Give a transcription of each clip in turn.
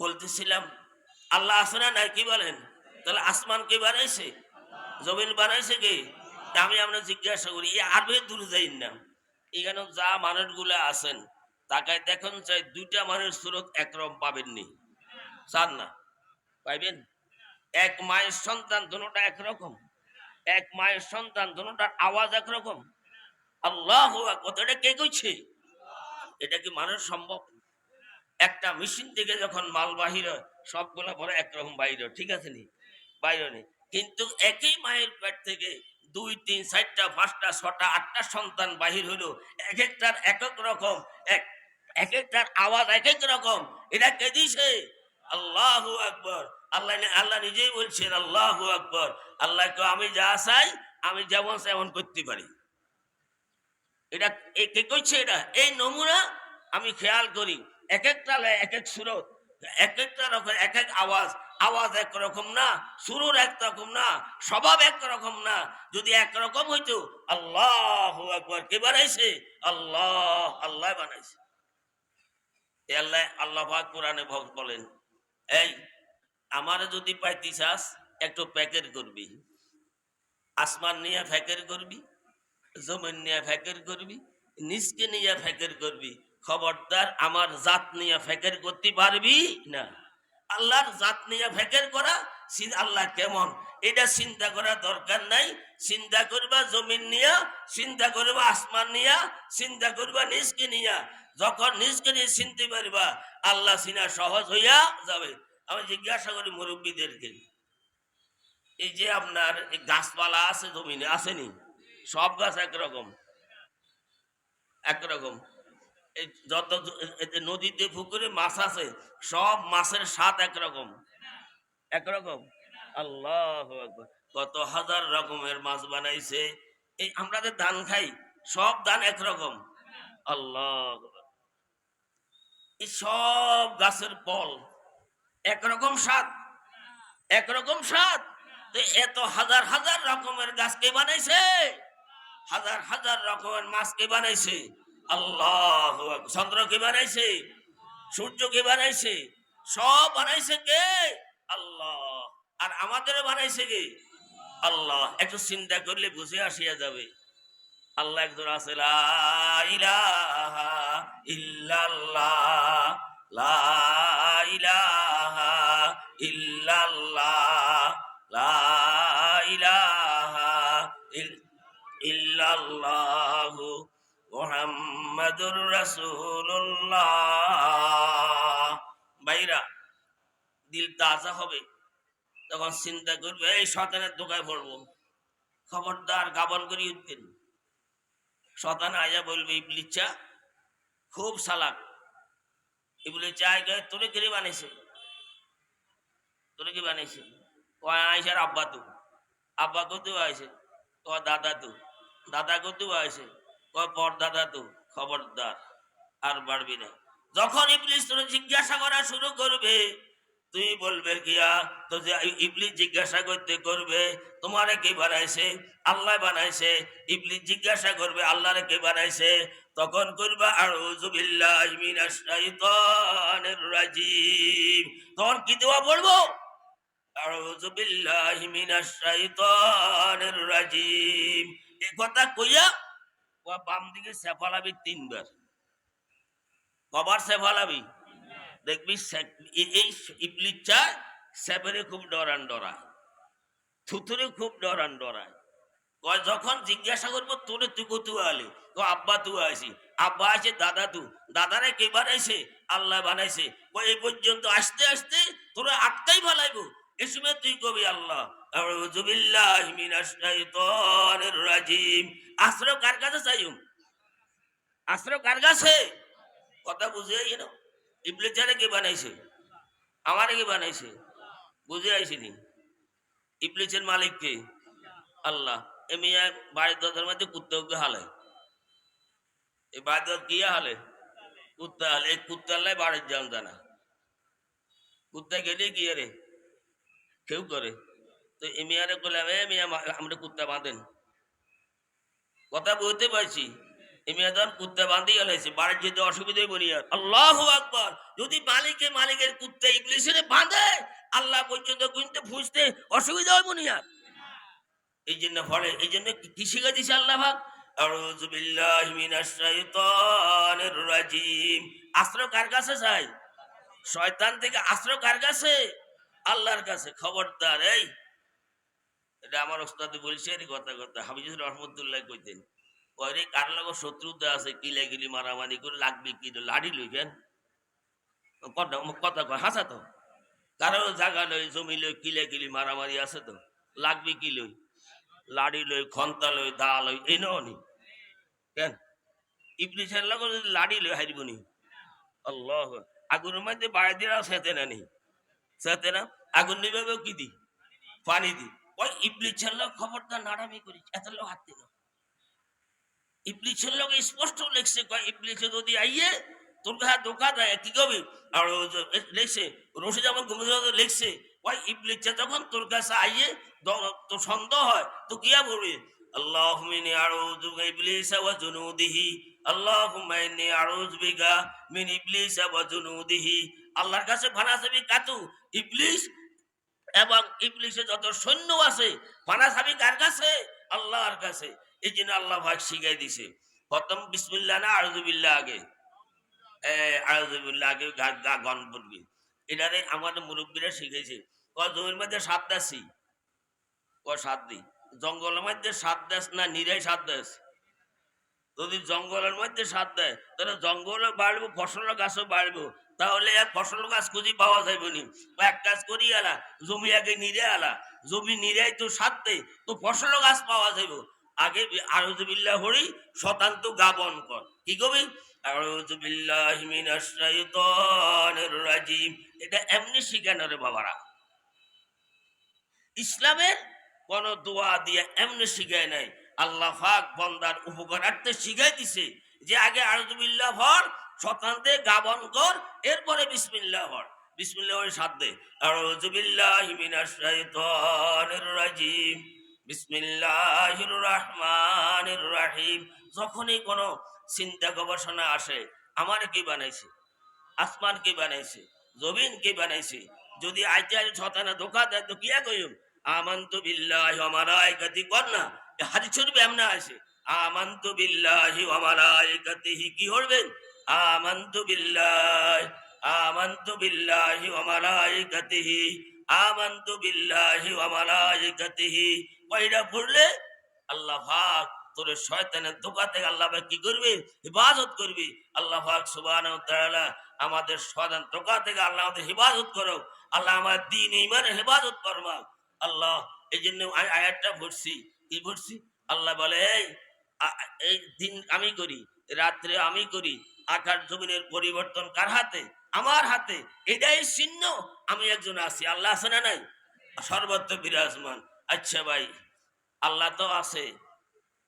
বলতেছিলাম, আল্লাহ আছে না নাই? কি বলেন? তাহলে আসমান কে বানাইছে? জমিন বানাইছে কে? আমি আমরা জিজ্ঞাসা করি এই আরবে দূরে যাই না? এখানে যা মানুষগুলো আছেন, তাকায় দেখুন চাই দুইটা মানুষ সুরত একরকম পাবেননি। চান না। পাইবেন? এক মায়ের সন্তান দুটা একরকম। এক মায়ের সন্তান দুটার আওয়াজ একরকম। আল্লাহ কথাটা কে কইছে? এটা কি মানুষ সম্ভব? একটা মেশিন থেকে যখন মাল বাহির হয়, সবগুলো পরে একরকম বাইর ঠিক আছে নি? বাইর নেই। কিন্তু একই মায়ের পেট থেকে দুই, তিন, চারটা, পাঁচটা, ছটা, আটটা সন্তান বাহির হইল এক একটার এক এক রকম, এক এক একটার আওয়াজ এক এক রকম। এটা কে দিছে আল্লাহ আকবর। আল্লাহ আল্লাহ নিজেই বলছেন, আল্লাহ আকবর। আল্লাহকে আমি যা চাই, আমি যেমন এমন করতে পারি। এটা কে কইছে এটা? এই নমুনা আমি খেয়াল করি। এক একটা লে- এক এক সুরত এক একটা রকম এক এক আওয়াজ। আওয়াজ এক রকম না, সুরুর এক রকম না, স্বভাব এক রকম না। যদি এক রকম হইতো, আল্লাহ একবার কে বানাইছে? আল্লাহ আল্লাহ বানাইছে। আল্লাহ আল্লাহ পাক কোরআনে ভক্ত বলেন, এই, আমারে যদি পাইতি চাস, একটু প্যাকেট করবি। আসমান নিয়ে ফ্যাকের করবি, জমিন নিয়ে ফেকের করবি নিজকে নিয়ে ফেকের করবি। খবরদার আমার জাত নিয়ে ফেকের করতে পারবি না। আল্লাহর জাত নিয়ে ফেকের করা আল্লাহ কেমন? এটা চিন্তা করা দরকার নাই। চিন্তা করবা জমিন নিয়া, চিন্তা করবা আসমান নিয়া, চিন্তা করবা নিজকে নিয়া। যখন নিজকে নিয়ে চিনতে পারবা, আল্লাহ চিনা সহজ হইয়া যাবে। আমি জিজ্ঞাসা করি মুরব্বীদেরকে, এই যে আপনার গাছপালা আছে জমিনে আসেনি সব গাছ একরকম। একরকম। যত নদীতে, পুকুরে মাছ আছে, সব মাছের স্বাদ একরকম। একরকম? আল্লাহ কত হাজার রকমের মাছ বানাইছে। এই আমরা যে ধান খাই, সব ধান একরকম। আল্লাহ এই সব গাছের ফল একরকম স্বাদ। একরকম স্বাদ? এত হাজার হাজার রকমের গাছ কে বানাইছে? হাজার হাজার রকমের মাছ কে বানাইছে? আল্লাহ চন্দ্র কে বানাইছে? সূর্য কে বানাইছে? সব বানাইছে কে? আল্লাহ। আর আমাদের বানাইছে কে? আল্লাহ। একটু চিন্তা করলে বুঝে আসিয়া যাবে। আল্লাহ একজন আছে ইল্লাল্লাহ, লা ইলাহা ইল্লাল্লাহ, লা ইলাহা ইল- ইল্লাল্লাহু মুহাম্মাদুর রাসূলুল্লাহ। বাইরা দিল তাজা হবে, তখন চিন্তা করবে, এই শতানের দোকায় পড়ব। খবরদার গাবন করি উঠতেন শতান আয়া বলবে ইবলিচা খুব সালাক ইবলি চায় গে তোরে কে বানিয়েছে তোরে কি বানাইছে? ও আইসার আব্বা তু আব্বা কতু আইছে ও দাদা তু দাদা কতু আইছে। ও পর দাদা তু খবরদার, আর বাড়বি না। যখন ইবলিস তোরে জিজ্ঞাসা করা শুরু করবে, তুই বলবে কিয়া তো যে ইবলিস জিজ্ঞাসা করতে করবে, তোমারে কে বানাইছে? আল্লাহ বানাইছে। ইবলিস জিজ্ঞাসা করবে, আল্লাহরে কে বানাইছে? তখন করবা বিল্লাহি মিনাশ শাইতানির তখন কি দেওয়া আউযু বিল্লাহি মিনাশ শাইতানির রাজিম। এই কথা কইয়া বাম দিকে সেফালাবি তিনবার। কবার সেফালাবি দেখবি এই- ইবলিস সেপেরে খুব ডরান ডরায় থুতুরে খুব ডরান ডরায়। যখন জিজ্ঞাসা করব, তোরে তুই কতু আলে? তো আব্বা তু আইসি আব্বা আছে দাদা তু। দাদারে কে বানাইছে? আল্লাহ বানাইছে। এই পর্যন্ত আসতে আসতে তোরা আটকাই ভালাইবো এ সময় তুই কবি আল্লাহ? রাজিম। আশ্রয় কার কাছে চাইম আশ্রয় কার কাছে? কথা বুঝে গেল ইবলিচারে কে বানাইছে? আমারে কে বানাইছে? বুঝে আইসিনি ইবলিচের মালিক কে? আল্লাহ। এ বাড়ির দরজার মধ্যে কুত্তাকে হালে। এই বাড়ির দর কি হালে? কুত্তা হালে। এই কুত্তা হালে বাড়ির যান জানা কুত্তা গেলে কি রে কেউ করে। তো এ মিয়ারে বললাম এ মিয়া মা- আমরা কুত্তা বাঁধেন। কথা বলতে পারছি। ইমিয়াদান কুত্তে বান্ধি গেলাইছে বাড়ির যেতে অসুবিধাই বলি আর আল্লাহ আকবর! যদি মালিকে মালিকের কুত্তে ইংলিশে বাঁধে, আল্লাহ পর্যন্ত গুনতে ফুসতে অসুবিধা হইব নি আর এই জন্য ফলে, এই জন্য কি- শিখে দিছে আল্লাহ ভাগ আউযু বিল্লাহি মিনাশ শাইতানির রাজিম। আশ্রয় কার কাছে চাই? শয়তান থেকে আশ্রয় কার কাছে? আল্লাহর কাছে। খবরদার, এই এটা আমার ওস্তাদ বলছে এর কথা কথা। হাফিজুর রহমতুল্লাহ কইতেন কয়রে কার লগে শত্রুতা আছে? কিলে গিলি মারামারি করে? লাগবে কি? লাড়ি লইবেন? কথা কথা কয়, হাসা তো। কারও জায়গা লই, জমি লই কিলে গিলি মারামারি আছে তো? লাগবে কি লই? লাড়ি লই, খন্তা লই, দা লই, এই নি। কেন? ইবলিসের লগে লাড়ি লই, হারিব নি? আল্লাহ আগুনের মধ্যে বাড়ি দিরা সেতে না নি? সেতে না? আগুন নিবে কি দি? পানি দি। ওই ইবলিসের লোক খবরদার নাড়ামি করিস এত লোক হাত দিল ইবলিসের লোক স্পষ্ট লেখছে কয় ইবলিসে যদি আইয়ে তোর কাছে ধোকা দেয় কি কবি আর ও যে লেখছে রশিদ আমার ঘুমিয়ে লেখছে কয় ইবলিসে যখন তোর কাছে আইয়ে দ- তো সন্দেহ হয় তো কিয়া বলবি اللهم إني أعوذ بإبليس وجنوده اللهم إني أعوذ بك من إبليس وجنوده আল্লাহর কাছে ফানা চাবি কাতু ইবলিস এবং ইবলিসে যত সৈন্য আছে ফানা চাবি কার কাছে? আল্লাহর কাছে। এই জন্য আল্লাহ ভাগ শিখাই দিছে। প্রথম বিসমিল্লাহ না আরজুবিল্লাহ আগে? এ আরজুবিল্লাহ আগে গা গা গন বলবি এটারে আমাদের মুরব্বীরা শিখেছে ক জমির মধ্যে সাত দাসি? ক সাত দি? জঙ্গলের মধ্যে সাত দেশ না নিরাই সাত দেশ যদি জঙ্গলের মধ্যে সাত দেয়, তাহলে জঙ্গলও বাড়বো, ফসল গাছও বাড়বো। তাহলে এক ফসল গাছ খুঁজি পাওয়া যাইব নি। এক কাজ করি আলা, জমি আগে নিরে আলা। জমি নিরাই তো দেয়, তো ফসল গাছ পাওয়া যাইব। আগে আরজবিল্লাহ হরি শতান্ত গাবন কর। কি কবি? এটা এমনি শিখানো রে বাবারা। ইসলামের কোন দোয়া দিয়ে এমনি শিখায় নাই। আল্লাহ ফাক বন্দার উপকারার্থে শিখাই দিছে যে আগে আরজুবিল্লাহ ভর শতান্তে গাবন কর, এরপরে বিসমিল্লাহ ভর বিসমিল্লাহ সাথ দে। আরজুবিল্লাহ মিনাশ শাইতানির রাজিম। বিসমিল্লাহির রহমানির রহিম। যখনই কোনো চিন্তা গবেষণা আসে, আমার কি বানাইছে? আসমান কি বানাইছে? জমিন কি বানাইছে? যদি আইতে আজ ছতানা ধোকা দেয়, তো কিয়া কইম? আমান্তু বিল্লাহি ওয়া মালাইকাতি কর না হাদিস শরীফে এমন আছে, আমান্তু বিল্লাহি ওয়া মালাইকাতিহি কি করবেন আমান্তু বিল্লাহি আমান্তু বিল্লাহি ওয়া মালাইকাতিহি আমান্তু বিল্লাহি ওয়া মালাইকাতিহি কয়টা পড়লে আল্লাহ পাক তোর শয়তানের ধোকা থেকে আল্লাহ কি করবে? হেফাজত করবি। আল্লাহ পাক সুবহানাহু আমাদের শয়তান ধোকা থেকে আল্লাহ আমাদের হেফাজত করো আল্লাহ আমার দিন ইমানের হেফাজত করবা আল্লাহ এই জন্য আয়াতটা পড়ছি। কি পড়ছি আল্লাহ বলে, এই এই দিন আমি করি, রাত্রে আমি করি, আকাশ জমিনের পরিবর্তন কার হাতে? আমার হাতে। এটাই চিহ্ন আমি একজন আছি। আল্লাহ আছে না নাই? সর্বত্র বিরাজমান। আচ্ছা ভাই, আল্লাহ তো আছে।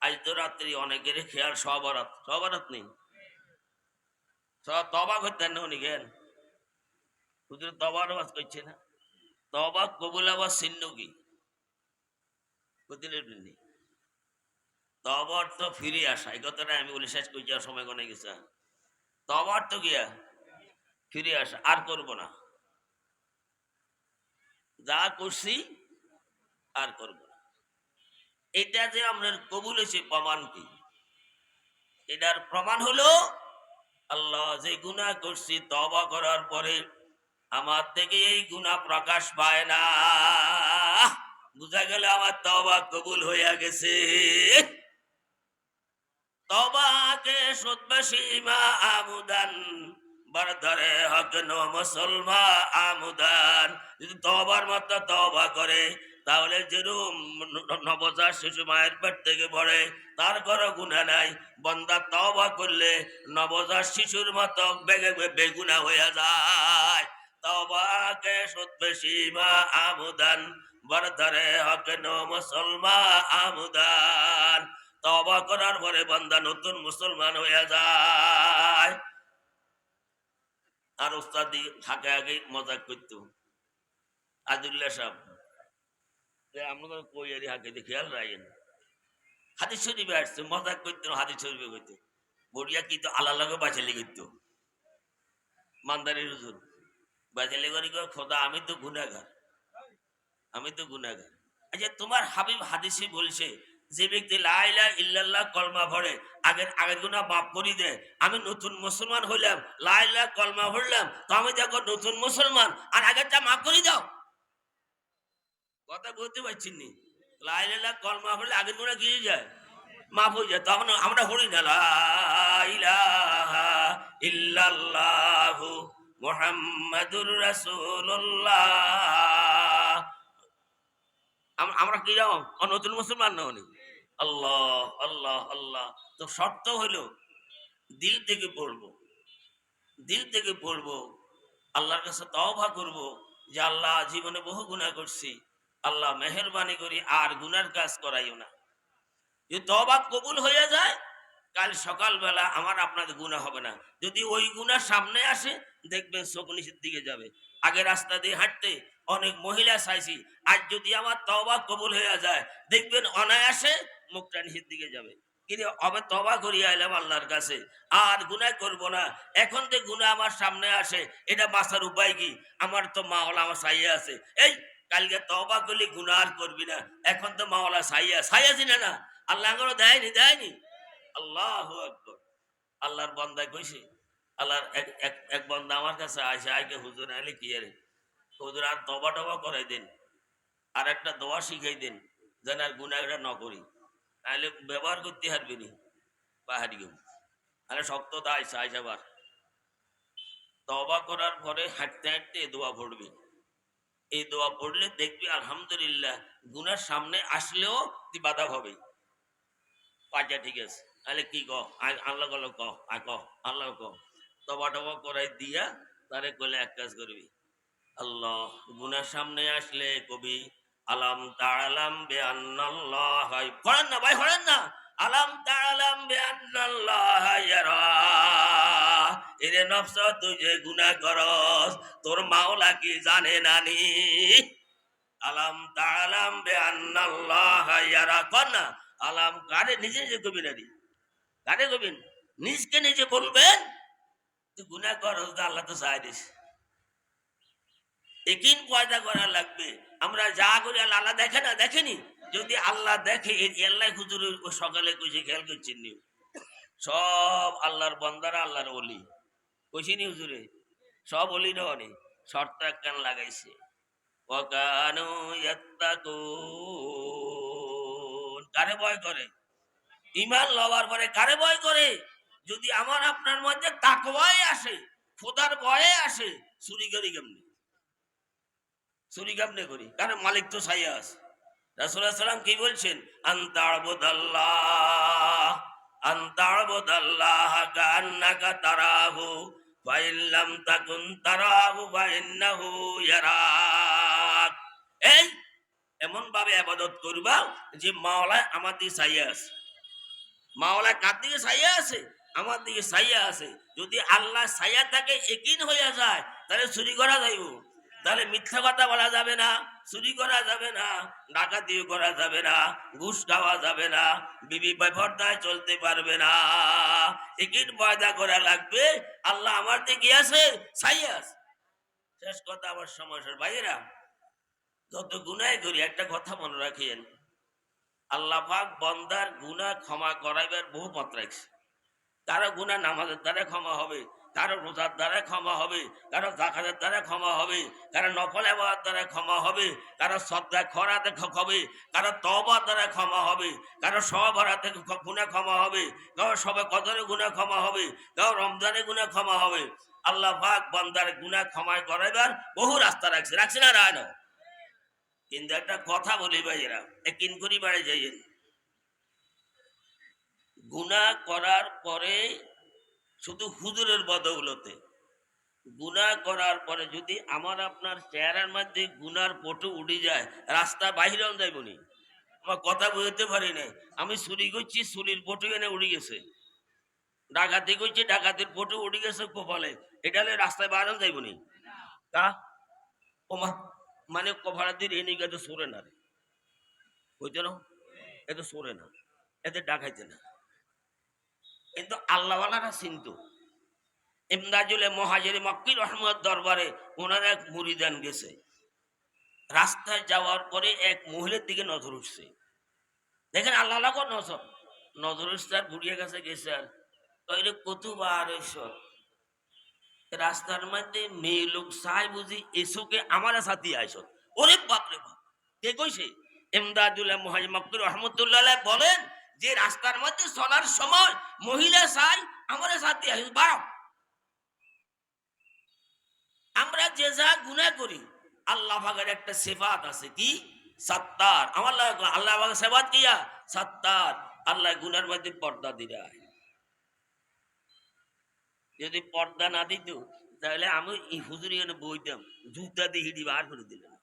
আজ তো রাত্রি অনেকের খেয়াল সবরাত। সবরাত নেই। তবা করতেন না উনি জ্ঞান হুজুর তবার আওয়াজ করছে না। তবা কবুল আবার চিহ্ন কি? বুঝলেন আপনি? তবর তো ফিরে আসা, এই কথাটা আমি বলে, শেষ করে যাওয়ার সময় কোনে গেছে। তবর তো গিয়া ফিরে আসা, আর করব না। যা করছি, আর করব না। এটা যে আপনার কবুল হয়েছে, প্রমাণ কি? এটার প্রমাণ হলো, আল্লাহ যে গুনাহ করছি তবা করার পরে আমার থেকে এই গুনাহ প্রকাশ পায় না। বুঝা গেল আমার তবা কবুল হইয়া গেছে। তবাকে সৎবাসীমা আমুদান, বারদারে হক মুসলমা আমুদান। যদি তবার তবা করে, তাহলে যেরকম নবজাত শিশু মায়ের পেট থেকে পড়ে, তার কোনো গুণা নাই। বন্দা তবা করলে নবজাত শিশুর মতো বেগে বেগুনা হইয়া যায়। তবাকে সৎবেশীমা আমুদান বরদারে হক ন মুসলমা আমুদান। তবা করার পরে বান্দা নতুন মুসলমান হইয়া যায়। আর ওস্তাদি থাকে আগে মজা করতো। আদুল্লাহ সাহেব আমরা কই আর হাকে খেয়াল রাখেন। হাদিস শরীফে আসছে মজা করতে, হাদিস শরীফে কইতে বড়িয়া কিন্তু আল্লাহ লগে বাঁচালি করতো। মান্দারির হুজুর, বাঁচালি করি খোদা, আমি তো গুনাগার আমি তো গুনাগার আচ্ছা তোমার হাবিব হাদিসে বলছে, যে ব্যক্তি লাইলা ইল্লাল্লাহ কলমা ভরে, আগের আগের গুণা মাফ করি দেয়, আমি নতুন মুসলমান হইলাম লাইলা কলমা ভরলাম, তো আমি দেখো নতুন মুসলমান, আর আগেরটা মাফ করে দাও। কথা বলতে পারছি নি? লাইলা কলমা ভরলে আগের গুণা গিয়ে যায়, মাফ হয়ে যায়, তখন আমরা হরি না ইল্লাল্লাহু মুহাম্মাদুর রাসূলুল্লাহ। আমরা কি যাও নতুন মুসলমান না উনি? আল্লাহ আল্লাহ আল্লাহ। তো শর্ত হইল, দিল থেকে পড়ব। দিল থেকে পড়ব। আল্লাহর কাছে তওবা করব যে আল্লাহ জীবনে বহু গুনাহ করছি। আল্লাহ মেহরবানি করি, আর গুনার কাজ করাইও না। যদি তওবা কবুল হয়ে যায়, কাল সকালবেলা আমার আপনাদের গুনাহ হবে না। যদি ওই গুনাহ সামনে আসে, দেখবেন চোখ দিকে যাবে। আগে রাস্তা দিয়ে হাঁটতে অনেক মহিলা চাইছি। আজ যদি আমার তওবা কবুল হয়ে যায়, দেখবেন অনায়াসে মুখটা নিচের দিকে যাবে। কিন্তু হবে তবা করিয়া এলাম আল্লাহর কাছে। আর গুনাহ করব না। এখন যে গুনাহ আমার সামনে আসে, এটা বাঁচার উপায় কি? আমার তো মাওলা আমার সাইয়া আছে। এই, কালকে তবা করলে গুনাহ আর করবি না। এখন তো মাওলা সাইয়া সাইয়া চিনে না আল্লাহ কোনো দেয়নি দেয়নি? আল্লাহ আকবর। আল্লাহর বন্দায় কইছে, আল্লাহর এক এক বন্দা আমার কাছে আসে আগে হুজুর আলে কি আরে? হুজুর, আর তবা টবা করাই দেন। আর একটা দোয়া শিখাই দেন, যেন আর গুনাহটা ন করি। তাহলে ব্যবহার করতে হারবি নি। পাহাড়ি গেম তাহলে শক্ত দায় চাইছে আবার। তবা করার পরে হাঁটতে হাঁটতে দোয়া পড়বি। এই দোয়া পড়লে দেখবি আলহামদুলিল্লাহ গুনার সামনে আসলেও তুই বাধা হবে পাঁচটা ঠিক আছে। তাহলে কি কহ আল্লাহ গল কহ আ কহ আল্লাহ কহ তবা টবা করাই দিয়া তারে কলে এক কাজ করবি। আল্লাহ গুনার সামনে আসলে কবি, আলাম তাআলাম বে আন্নাল্লাহ পড়েন না ভাই, পড়েন না। আলাম তাআলাম বে আন্নাল্লাহ এরে নফস, তুই যে গুনাহ করস, তোর মাওলা কি জানে নানি? আলাম তাআলাম বে আন্নাল্লাহ ইয়ারা। কর না, আলাম কারে, নিজে যে কবি নারী কারে কবিন? নিজকে নিজে বলবেন? তুই গুনাহ করস, আল্লাহ তো চাই দিস। একিন পয়দা করা লাগবে। আমরা যা করি, আল্লাহ আল্লাহ দেখে না, দেখেনি? যদি আল্লাহ দেখে আল্লাহ হুজুর ও সকালে কইছে, খেয়াল করছেন নি? সব আল্লাহর বন্দারা আল্লাহর অলি কইছিনি হুজুরে? সব অলি না অনে শর্ত একখান লাগাইছে। ইয়াত্তাকুন। কারে ভয় করে? ইমান লওয়ার পরে কারে ভয় করে? যদি আমার আপনার মধ্যে তাকওয়াই আসে, খোদার ভয়ে আসে, চুরি করি কেমনি? চুরি কেমনে করি? কারণ মালিক তো সাইয়া আছে রাসুল্লাহ সাল্লাম কি বলছেন? আন্তারবুদাল্লাহ আন্তারবুদাল্লাহ কান্নাকা তারাহু ফাইল্লাম তাকুন তারাহু, ফাইন্নাহু ইয়ারাক। এই এমন ভাবে আবাদত করবা যে মাওলায় আমার দিকে চাইয়া আছে। মাওলায় কার দিকে চাইয়া আছে? আমার দিকে চাইয়া আছে। যদি আল্লাহ চাইয়া থাকে, একিন হইয়া যায়, তাহলে চুরি করা যাইব। তাহলে মিথ্যা কথা বলা যাবে না, চুরি করা যাবে না, ডাকাতিও করা যাবে না, ঘুষ খাওয়া যাবে না, বিবি বেফরদায় চলতে পারবে না। একিন পয়দা করা লাগবে। আল্লাহ আমার দিকে আছে আছে। শেষ কথা আমার সমস্যার ভাইয়েরা, যত গুনাই করি, একটা কথা মনে রাখিয়েন। আল্লাহ পাক বন্দার গুনাহ ক্ষমা করাইবার বহু পথ রাখছে। কারও গুনাহ নামাজের দ্বারা ক্ষমা হবে কারও রোজার দ্বারা ক্ষমা হবে, কারও জাকাতের দ্বারা ক্ষমা হবে, কারও নফল আবাদ দ্বারা ক্ষমা হবে, কারও শ্রদ্ধা খরাতে হবে, কারও তবার দ্বারা ক্ষমা হবে, কারও হারাতে গুণা ক্ষমা হবে, কারও সবে কদরে গুণা ক্ষমা হবে, কারও রমজানে গুণা ক্ষমা হবে। আল্লাহ পাক বন্দার গুনাহ ক্ষমায় করাইবার বহু রাস্তা রাখছে। রাখছে না, রায় না কিন্তু একটা কথা বলি ভাইয়েরা কিন করি বাড়ি যাইয়েন। গুনাহ করার পরে শুধু হুজুরের বদৌলতে। গুনাহ করার পরে যদি আমার আপনার চেহারার মধ্যে গুনার পটু উঠে যায়, রাস্তা বাহিরেও যাইবনি আমার কথা বুঝতে পারি নাই। আমি চুরি করছি চুরির পটু এনে উড়ে গেছে। ডাকাতি করছি, ডাকাতির পটু উড়ে গেছে কপালে। এটা রাস্তায় বাইরেও যাইবনি তা ওমা মানে কভারাদির এনে গেছে সরে না রে। বুঝতে না এত সরে না। এতে ডাকাইতে না। কিন্তু আল্লাহওয়ালারা চিনত ইমদাজুলে মহাজের মক্কির রহমত দরবারে ওনার এক মুরিদান গেছে। রাস্তায় যাওয়ার পরে এক মহিলার দিকে নজর উঠছে। দেখেন আল্লাহ নজর। নজর উঠছে আর ঘুরিয়ে গেছে গেছে আর কইলে কতবার এসব রাস্তার মধ্যে মেয়ে লোক চাই বুঝি, এসোকে আমার সাথে আইস। ওরে বাপরে বাপ, কে কইছে? এমদাদুল্লাহ মহাজ মক্কির রহমতুল্লাহ বলেন যে রাস্তার মধ্যে চলার সময় মহিলা চাই আমার সাথে বাপ আমরা যে যা গুনাহ করি, আল্লাহ ভাগের একটা সেফাত আছে কি? সত্তার। আমার আল্লাহ ভাগের সেবাত কিয়া সত্তার। আল্লাহ গুনার মধ্যে পর্দা দিরা যদি পর্দা না দিত, তাহলে আমি এই হুজুরি এনে বইতাম জুতা দিয়ে হিডি বার করে দিলাম।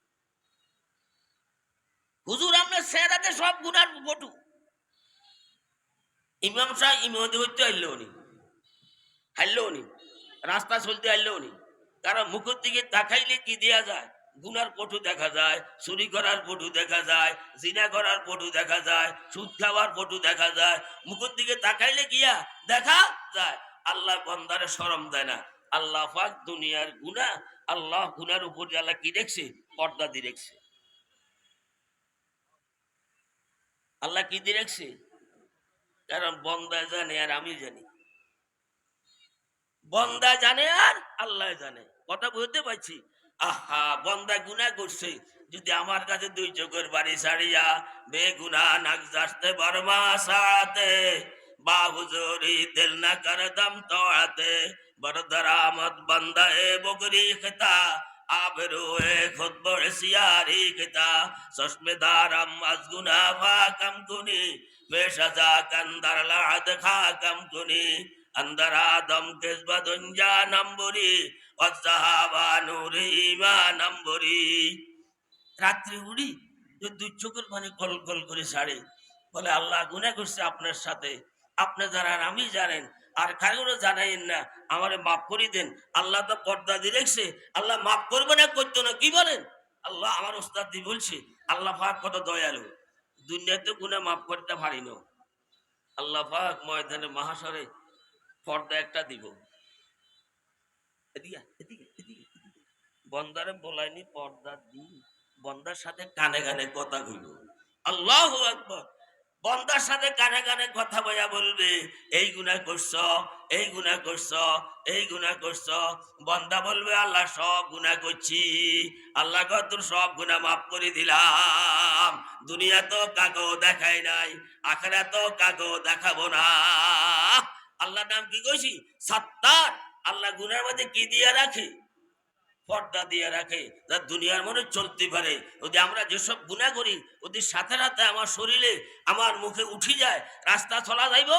হুজুর আমরা সেরাতে সব গুনার বটু। ইমাম সাহেব ইমামতি হইতে আইলো উনি হারলো উনি রাস্তা চলতে আইলো উনি কারণ মুখের দিকে তাকাইলে কি দেয়া যায়? গুনার পটু দেখা যায়, চুরি করার পটু দেখা যায়, জিনা করার পটু দেখা যায়, সুদ খাওয়ার পটু দেখা যায়। মুখের দিকে তাকাইলে গিয়া দেখা যায়। আল্লাহ বন্দারে সরম দেয় না। আল্লাহ পাক দুনিয়ার গুনা আল্লাহ গুনার উপর আল্লাহ কি দেখছে? পর্দা দিয়ে দেখছে। আল্লাহ কি দিয়ে রাখছে কারণ বন্দা জানে আর আমি জানি। বন্দা জানে আর আল্লাহ জানে। কথা বুঝতে পারছি? আহা, বন্দা গুনা করছে। যদি আমার কাছে দুই চোখের বাড়ি ছাড়িয়া বেগুনা নাক যাসতে বর্মা সাথে, বা হুজুরি দিল না কর দম তোড়াতে বরদরামত বন্দা এ বকরি খেতা আবেরুয়ে খুদ্বরে সিয়ারি কিতা সস্মিদারম আজগুনা ভা কম কুনি বেশাজা কন্দার লাদ খা কম কুনি আন্দরাদম কিসবদুঞ্জা নম্বুরি অসহাবা নুরি ইমা নম্বুরি উড়ি যদি চোখের পানি কল কল করে সাড়ে বলে আল্লাহ গুনে করছে আপনার সাথে আপনি জানেন আমি জানেন আর কারোর জানাইন না। আমারে মাফ করে দেন। আল্লাহ তো পর্দা দিয়ে রেখছে। আল্লাহ মাফ করবে না, করতো না, কি বলেন? আল্লাহ আমার ওস্তাদ দি বলছে, আল্লাহ পাক কত দয়ালু। দুনিয়াতে গুনে মাফ করতে পারি না। আল্লাহ পাক ময়দানে মহাসরে পর্দা একটা দিব। বন্দারে বলাইনি, পর্দা দি। বন্দার সাথে কানে কানে কথা কইব আল্লাহ আকবর। বন্দার সাথে কানে কানে কথা বয়া বলবে, এই গুণা করছ, এই গুণা করছ, এই গুণা করছ। বন্দা বলবে, আল্লাহ সব গুণা করছি, আল্লাহ তোর সব গুণা মাফ করে দিলাম। দুনিয়া তো কাকো দেখাই নাই আখেরা তো কাকো দেখাবো না। আল্লাহ নাম কি কইছি? সাত্তার। আল্লাহ গুনার মধ্যে কি দিয়ে রাখে? পর্দা দিয়ে রাখে, যা দুনিয়ার মনে চলতে পারে। যদি আমরা যেসব গুণা করি ওদের সাথে সাথে আমার শরীরে, আমার মুখে উঠি যায়, রাস্তা চলা যাইব?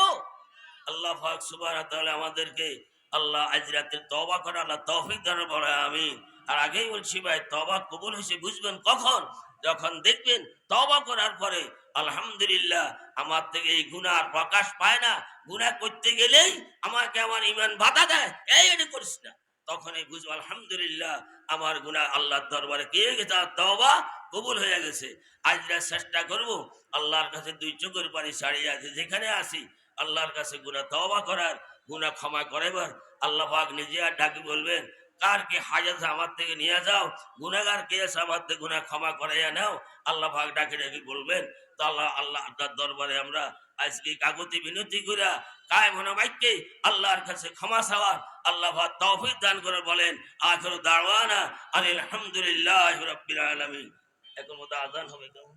আল্লাহ পাক সুবহানাহু ওয়া তাআলা আমাদেরকে আল্লাহ আজ রাতে তওবা করা আল্লাহ তৌফিক দান বলে আমি আর আগেই বলছি ভাই তবা কবুল হয়েছে, বুঝবেন কখন? যখন দেখবেন তবা করার পরে, আলহামদুলিল্লাহ, আমার থেকে এই গুনার প্রকাশ পায় না। গুনাহ করতে গেলেই আমাকে আমার ইমান বাধা দেয়। এই এটা করিস না। তখনই বুঝব, আলহামদুলিল্লাহ, আমার গুনাহ আল্লাহর দরবারে কে গেছে তওবা কবুল হয়ে গেছে। আজরা চেষ্টা করব, আল্লাহর কাছে দুই চোখের পানি ছাড়িয়ে আছে যেখানে আসি আল্লাহর কাছে গুনাহ তওবা করার, গুনাহ ক্ষমা করাইবার। আল্লাহ পাক নিজে আর ডাকি বলবেন, কার কে হাজার আমার থেকে নিয়ে যাও গুনাগার কে আমার থেকে গুনাহ ক্ষমা করাইয়া নাও? আল্লাহ ডাকে ডাকি বলবেন তো আল্লাহ আল্লাহর দরবারে আমরা আজকে কাগতি বিনতি করিয়া কায় মনে বাক্যে আল্লাহর কাছে ক্ষমা চাওয়ার, আল্লাহ তৌফিক দান করে বলেন, আখির দাওয়ানা আলহামদুলিল্লাহ রব্বিল আলামিন। এখন মতো আজান হবে কেমন?